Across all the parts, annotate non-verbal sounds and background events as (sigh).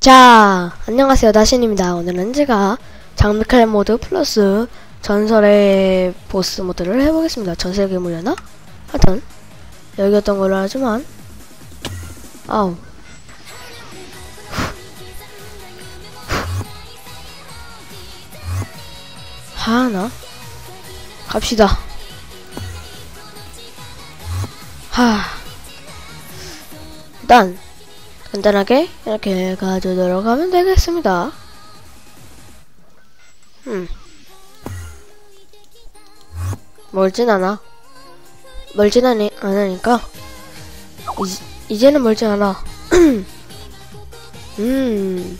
자, 안녕하세요. 나신입니다. 오늘은 제가 장미칼 모드 플러스 전설의 보스 모드를 해보겠습니다. 전설의 괴물이었나? 하여튼, 여기였던 걸로 하지만, 아우. 하나? 갑시다. 하. 일단, 간단하게 이렇게 가져도록 하면 되겠습니다. 음. 멀진 않아. 멀진 않이, 않으니까. 이제, 이제는 멀진 않아. (clears throat) 음.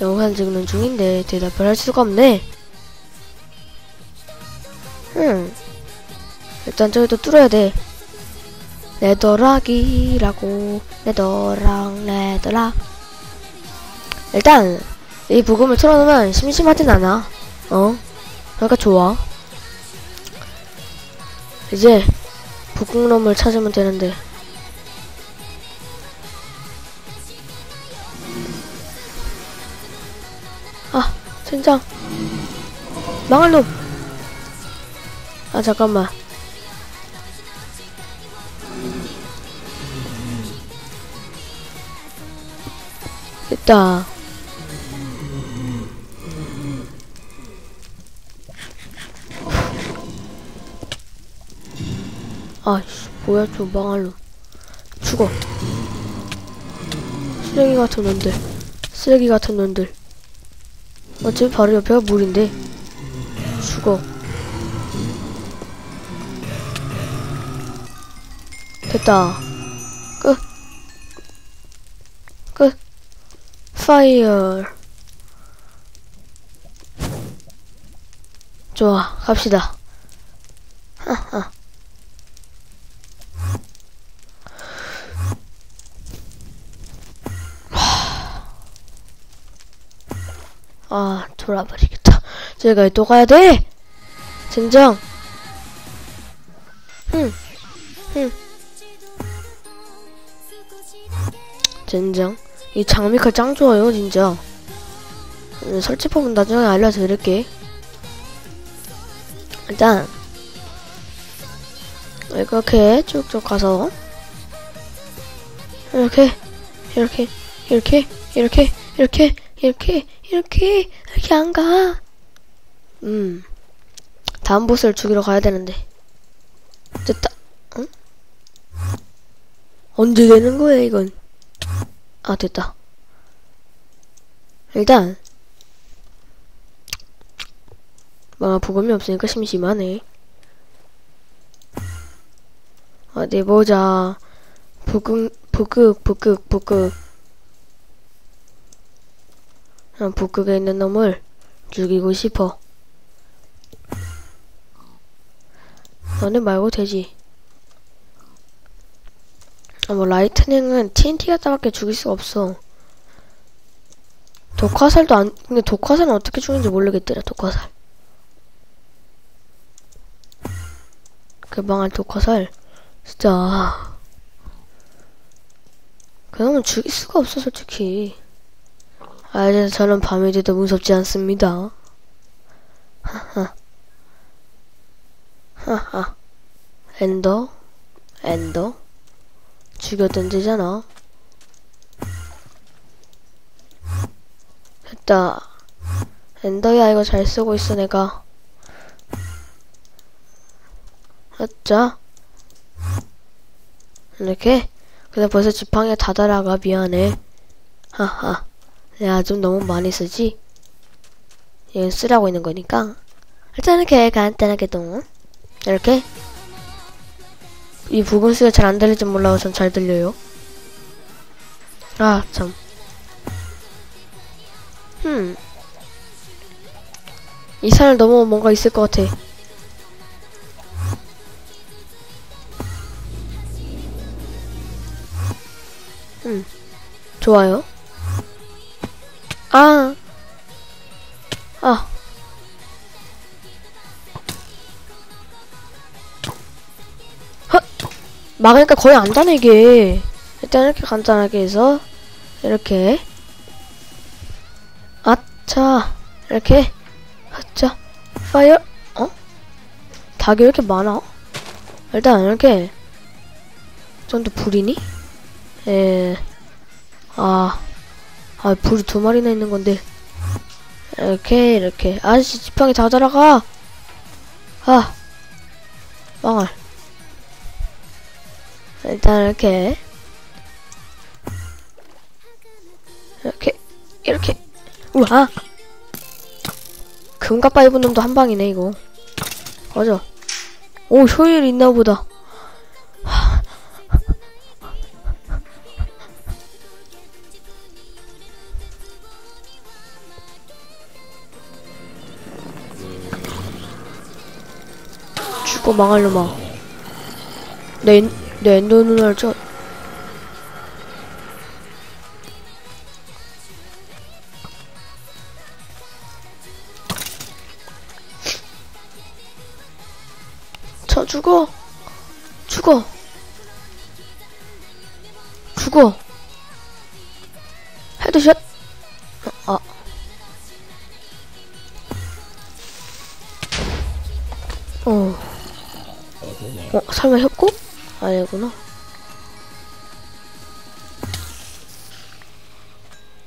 영상 찍는 중인데 대답을 할 수가 없네. 음. 일단 저기도 뚫어야 돼. 네더락이라고. 네더락 네더락 일단 이 부금을 틀어놓으면 심심하진 않아. 어? 그러니까 좋아. 이제 북극놈을 찾으면 되는데. 아 젠장. 망할 놈아 잠깐만 됐다. 아이씨, 뭐야, 저 망할로. 죽어. 쓰레기 같은 놈들. 쓰레기 같은 놈들. 어차피 바로 옆에가 물인데. 죽어. 됐다. 파이어 좋아 갑시다. (laughs) 아 돌아버리겠다. 저기가 또 가야 돼? 젠장. 흠흠. 젠장 이 장미칼 짱 좋아요 진짜. 음, 설치법은 나중에 알려드릴게. 일단 이렇게 쭉쭉 가서 이렇게 이렇게 이렇게 이렇게 이렇게 이렇게 이렇게 이렇게 안가. 음. 다음 보스를 죽이러 가야 되는데. 됐다 응? 언제 되는 거야 이건 아 됐다. 일단 뭐 부검이 없으니까 심심하네. 어디 보자. 북극 북극 북극 북극. 난 북극에 있는 놈을 죽이고 싶어. 너네 말고 되지 아, 뭐 라이트닝은 TNT 갖다밖에 죽일 수가 없어. 독화살도 안 근데 독화살은 어떻게 죽는지 모르겠더라 독화살. 그 망할 독화살 진짜 그놈은 죽일 수가 없어 솔직히. 아 이제 저는 밤이 돼도 무섭지 않습니다. 하하 하하 엔더 엔더 죽여던 데잖아. 됐다. 엔더야 이거 잘 쓰고 있어 내가. 아자. 이렇게. 근데 벌써 지팡이가 다 달아가 미안해. 하하. 내가 좀 너무 많이 쓰지? 얘는 쓰라고 있는 거니까. 일단 이렇게 간단하게 동 이렇게 이 소리가 잘 안 들릴지 몰라요. 전잘 들려요. 아, 참. 흠. 이 산을 넘어오면 뭔가 있을 것 같아. 음. 좋아요. 아. 아. 막으니까 거의 안 다네 이게 일단 이렇게 간단하게 해서 이렇게 자, 이렇게. 자, 파이어. 어? 닭이 왜 이렇게 많아? 일단, 이렇게. 전또 불이니? 에, 아, 아, 불이 두 마리나 있는 건데. 이렇게, 이렇게. 아저씨, 지팡이 다 자라가! 아, 망할. 일단, 이렇게. 이렇게, 이렇게. 우와! 금갑바 입은 놈도 한 방이네, 이거. 맞아. 오, 효율 있나 보다. 죽어 망할 놈아. 내, 엔- 내 엔더 누나를 쳐. 쳐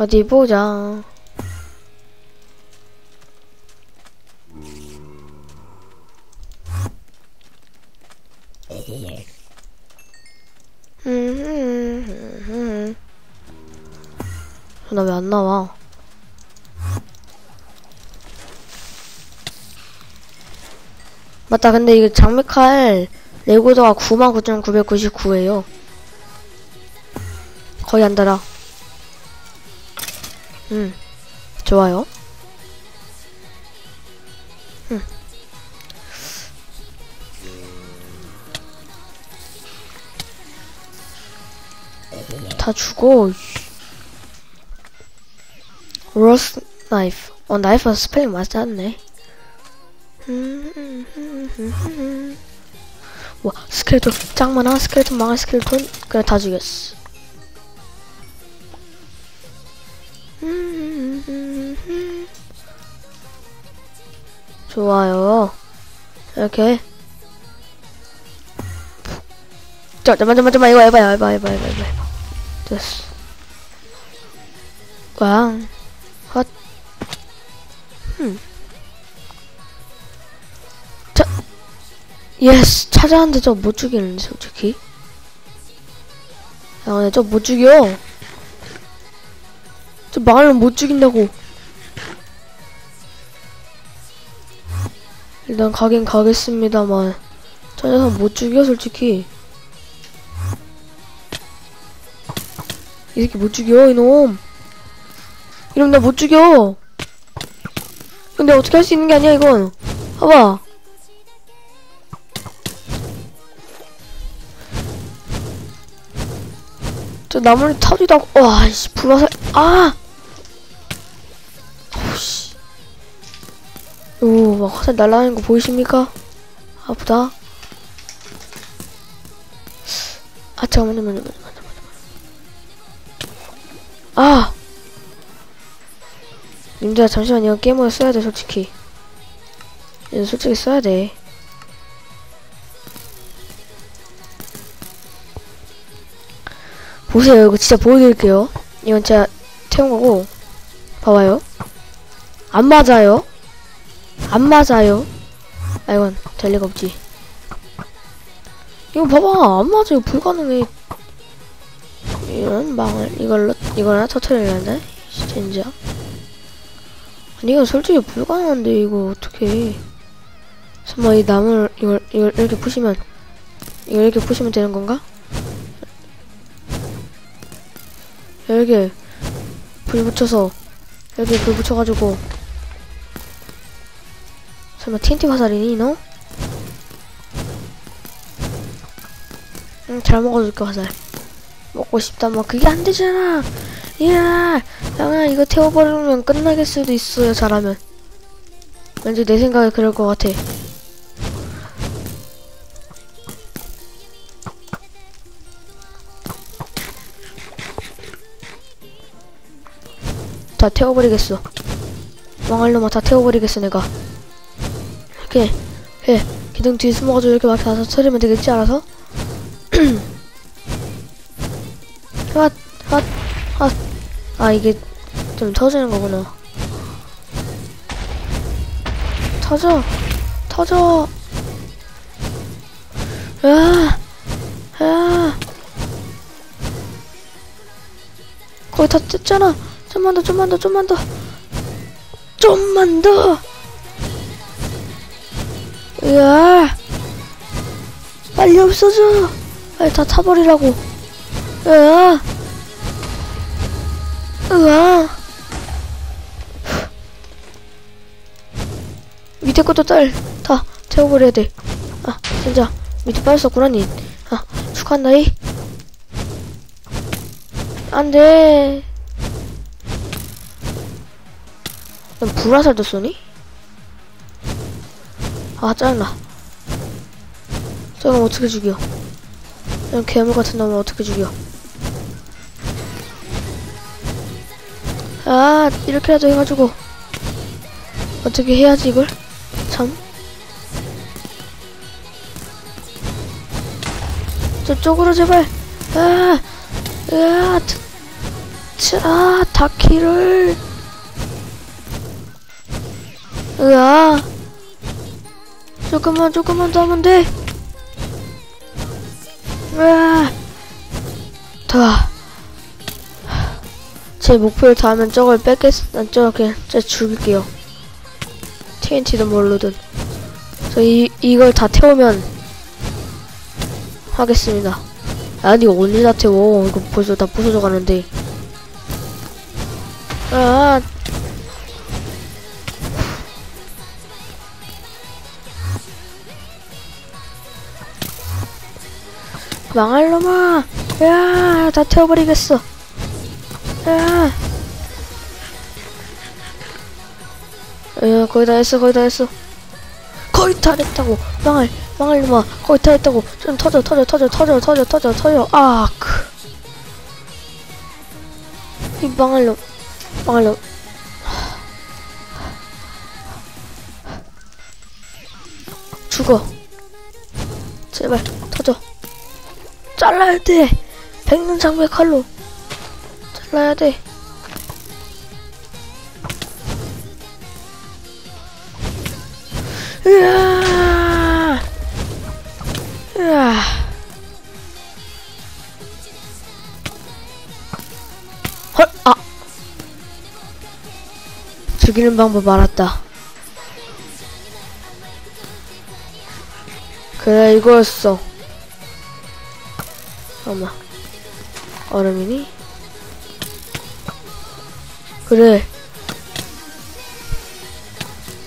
어디 보자. 나왜 안 나와? 맞다, 근데 이거 장미칼 레고도가 99,999예요. 거의 안 달아. 음, 좋아요. 음. 다 죽어. 로스 나이프. 어, 나이프 스펠링 맞았네. 음, 와 스켈톤 짱 많아 스켈톤 망할 스켈톤 그냥 다 죽였어 좋아요. 이렇게. 자 잠깐만 잠깐만 잠깐만. 이거 해봐 해봐 해봐 해봐 해봐 해봐 됐어. 꽝. 헛. 흠. 자, 예스. 찾아왔는데 저 못 죽이는데 솔직히. 야 근데 저못 죽여. 저 망하면 못 죽인다고 일단 가긴 가겠습니다만 저 녀석 못 죽여 솔직히. 이 새끼 못 죽여 이놈. 이놈 나 못 죽여. 근데 어떻게 할 수 있는 게 아니야 이건. 봐봐. 저 나무를 타지도 않고 와씨 불화살 아 막 화살 날라가는 거 보이십니까? 아프다. 아 잠깐만요 잠깐만요 잠깐만요 아! 님들아 잠시만 이거 게임을 써야 돼 솔직히. 이거 솔직히 써야 돼. 보세요. 이거 진짜 보여드릴게요. 이건 제가 태운 거고 봐봐요. 안 맞아요 안 맞아요. 아 이건 될 리가 없지. 이거 봐봐 안 맞아요. 불가능해. 이런 망을 이걸로 이거나 터트리려네? 진짜. 아니 이건 솔직히 불가능한데 이거 어떻게 설마 이 나무를 이걸 이걸 이렇게 부시면 이걸 이렇게 부시면 되는 건가? 이렇게 불 붙여서 이렇게 불 붙여가지고 설마 TNT 화살이니 너? 응, 잘 먹어줄게 화살. 먹고 싶다. 뭐 그게 안 되잖아. 이야 양아 이거 태워버리면 끝나게 수도 있어요 잘하면. 왠지 내 생각에 그럴 것 같아. 다 태워버리겠어. 망할 놈아 다 태워버리겠어 내가 이렇게 예 기둥 뒤에 숨어가지고 이렇게 막 다서 처리면 되겠지 알아서 핫, 핫, 핫. 아, 이게 좀 터지는 거구나. 터져! 터져! 야! 야! 거의 다 뜯잖아! 좀만 더, 좀만 더, 좀만 더! 좀만 더! 야! 빨리 없어져! 빨리 다 타버리라고! 으아! 으아! 밑에 것도 딸, 다 태워버려야 돼. 아, 진짜. 밑에 빠졌었구나, 니. 아, 축하한다이. 안 돼. 넌 불화살도 쏘니? 아, 짜증나. 저건 어떻게 죽여? 이런 괴물 같은 놈을 어떻게 죽여? 아, 이렇게라도 해가지고. 어떻게 해야지, 이걸? 참. 저쪽으로 제발. 아, 아, 자, 다키를. 으아. 조금만, 조금만 더 하면 돼. 으아. 더. 제 목표를 다하면 저걸 뺏겠, 난 그냥 진짜 죽일게요. TNT든 뭘로든. 저 이, 이걸 다 태우면 하겠습니다. 아니, 언제 다 태워. 이거 벌써 다 부서져 가는데. 아, 망할 놈아! 야, 다 태워버리겠어. 야. 야, 거의 다 했어, 거의 다 했어. 거의 다 했다고. 망할, 망할 놈아. 거의 다 했다고. 좀 터져, 터져, 터져, 터져, 터져, 터져, 터져. 아, 크. 이 망할 놈. 망할 놈. 죽어. 제발. 잘라야 돼. 백는 장배 칼로. 잘라야 돼. 으아! 으아! 헐, 아! 죽이는 방법 알았다. 그래, 이거였어. 잠깐만. 얼음이니? 그래.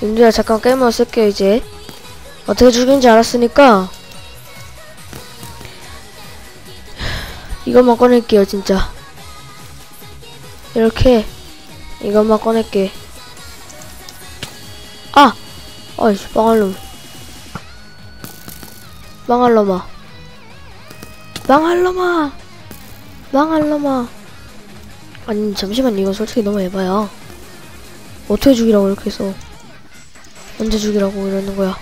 님들아 잠깐 게임을 쓸게요 이제. 어떻게 죽인지 알았으니까 이것만 꺼낼게요 진짜. 이렇게 이것만 꺼낼게. 아! 어이씨 망할 놈. 망할 놈아. 망할 놈아. 망할 놈아. 아니 잠시만 이거 솔직히 너무 에바야. 어떻게 죽이라고 이렇게 해서. 언제 죽이라고 이러는 거야.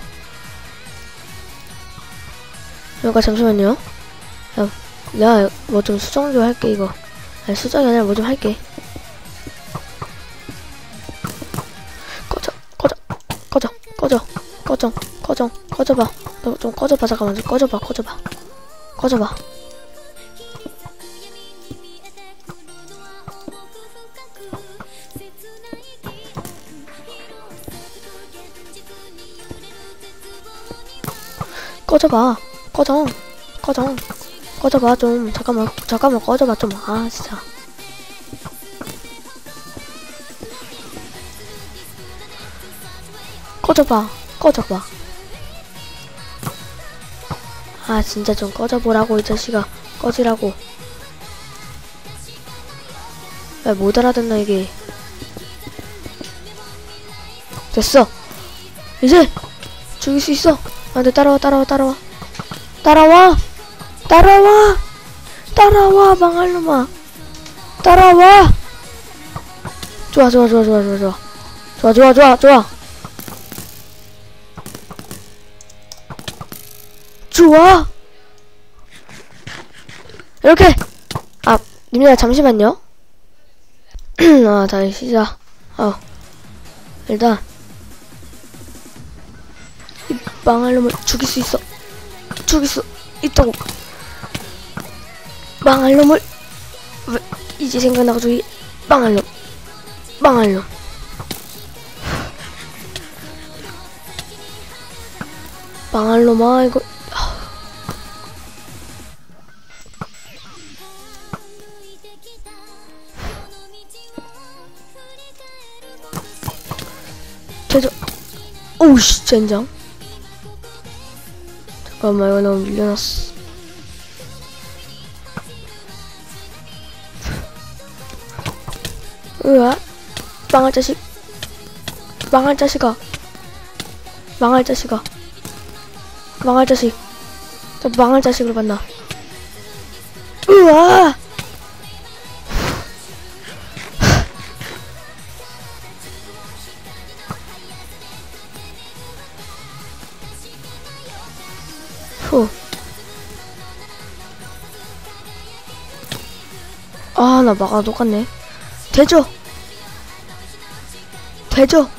그러니까 잠시만요. 야, 내가 뭐 좀 수정 좀 할게 이거. 아니 수정이 아니라 뭐 좀 할게. 꺼져, 꺼져, 꺼져, 꺼져, 꺼져, 꺼져, 꺼져봐. 너 좀 꺼져봐 잠깐만 좀 꺼져봐, 꺼져봐, 꺼져봐. 꺼져봐. 꺼져. 꺼져. 꺼져봐, 좀. 잠깐만, 잠깐만, 꺼져봐, 좀. 아, 진짜. 꺼져봐. 꺼져봐. 아, 진짜 좀 꺼져보라고, 이 자식아. 꺼지라고. 왜 못 알아듣나, 이게. 됐어. 이제! 죽일 수 있어. 안 돼, 따라와, 따라와, 따라와. 따라와! 따라와! 따라와, 망할 놈아. 따라와! 좋아, 좋아, 좋아, 좋아, 좋아, 좋아. 좋아, 좋아, 좋아, 좋아. 좋아! 이렇게! 아, 님들 잠시만요. (clears throat) 아, 다시 시작. 어. 일단. 이 망할 놈을 죽일 수 있어. 죽일 수 있다고. 망할 놈을. 왜, 이제 생각나가지고, 이 망할 놈. 망할 놈. 망할 놈아, 이거. 제저 오우씨 젠장 잠깐만 이거 너무 밀려났어. 으아 망할 자식. 망할 자식아. 망할 자식아. 망할 자식. 저 망할 자식으로 만나 아, 나 마가 똑같네. 되죠? 되죠?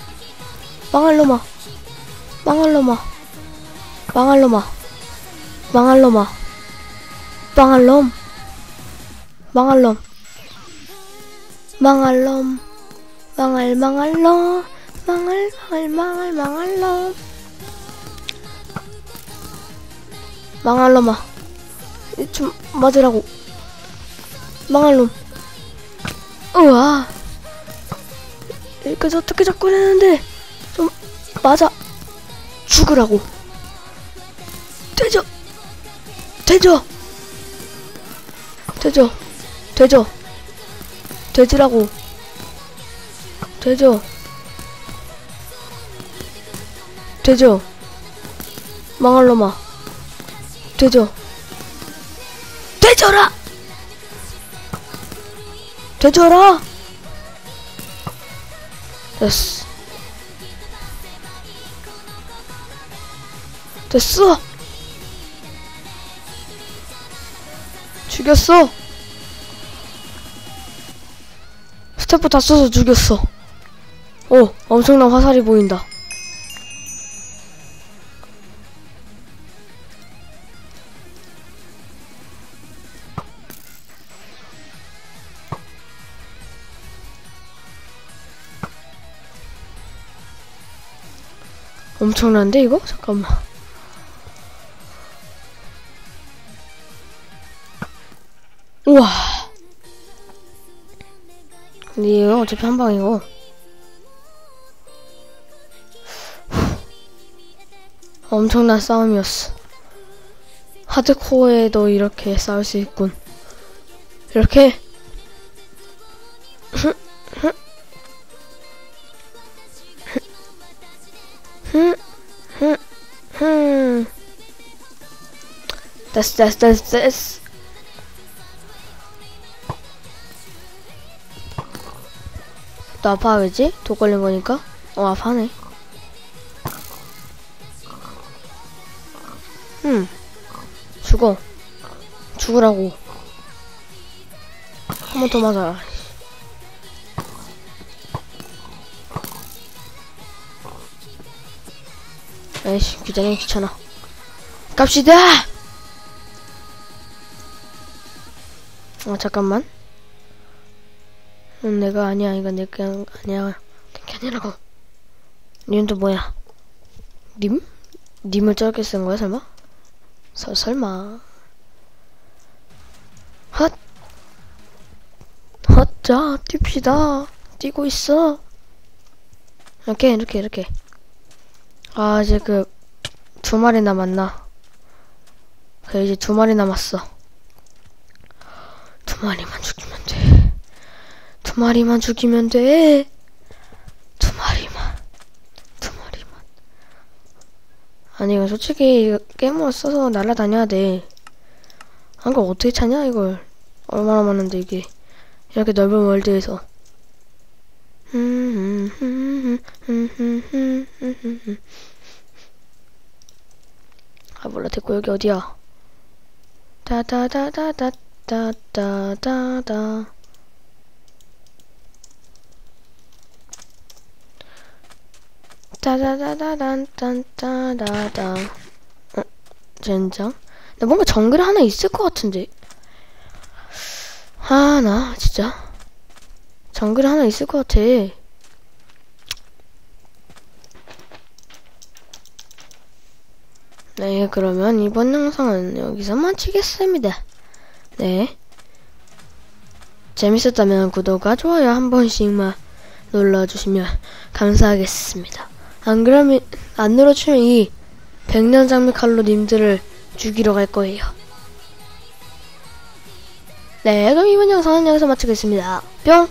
망할 놈아. 망할 놈아. 망할 놈아. 망할 놈아. 망할 놈. 망할 놈. 망할 놈. 망할, 망할 놈. 망할, 망할, 망할, 망할 놈. 망할 놈아. 이좀 맞으라고. 망할 놈. 우와. 여기까지 어떻게 내는데. 좀 맞아. 죽으라고. 되죠. 되죠. 되죠. 되죠. 되지라고. 되죠. 되죠. 망할 놈아. 되죠. 되져라! 되져라! 됐어. 됐어! 죽였어! 스태프 다 써서 죽였어. 오, 엄청난 화살이 보인다. 엄청난데 이거? 잠깐만. 우와. 근데 이거 어차피 한 방이고. 엄청난 싸움이었어. 하드코어에도 이렇게 싸울 수 있군. 이렇게. 흠, 흠, 흠. 됐어, 됐어, 됐어, 됐어. 너 아파, 왜지? 독 걸린 거니까? 어, 아파네. 음. 죽어. 죽으라고. 한 번 더 맞아라. 에이씨, 귀찮아, 귀찮아. 갑시다! 어, 잠깐만. 음, 내가 아니야. 이건 내게 아니야. 내게 아니라고. 님은 또 뭐야? 님? 님을 저렇게 쓴 거야, 설마? 서, 설마. 헛! 헛자, 뜁시다. 뛰고 있어. 이렇게, 이렇게, 이렇게. 아, 이제 그, 두 마리 남았나. 그래, 이제 두 마리 남았어. 두 마리만 죽이면 돼. 두 마리만 죽이면 돼. 두 마리만. 두 마리만. 아니, 이거 솔직히, 게임으로 써서 날아다녀야 돼. 한걸 어떻게 찾냐, 이걸. 얼마나 많은데, 이게. 이렇게 넓은 월드에서. 아 몰라 됐고 여기 어디야 다다다다다다다다 따다다다단딴따다다 어? 젠장? 나 뭔가 정글 하나 있을 것 같은데 아 나 진짜 정글 하나 있을 것 같아 네 그러면 이번 영상은 여기서 마치겠습니다 네 재밌었다면 구독과 좋아요 한 번씩만 눌러주시면 감사하겠습니다. 안 그러면, 안 눌러주면 이 백년 장미 칼로 님들을 죽이러 갈 거예요. 네, 그럼 이번 영상은 여기서 마치겠습니다. 뿅!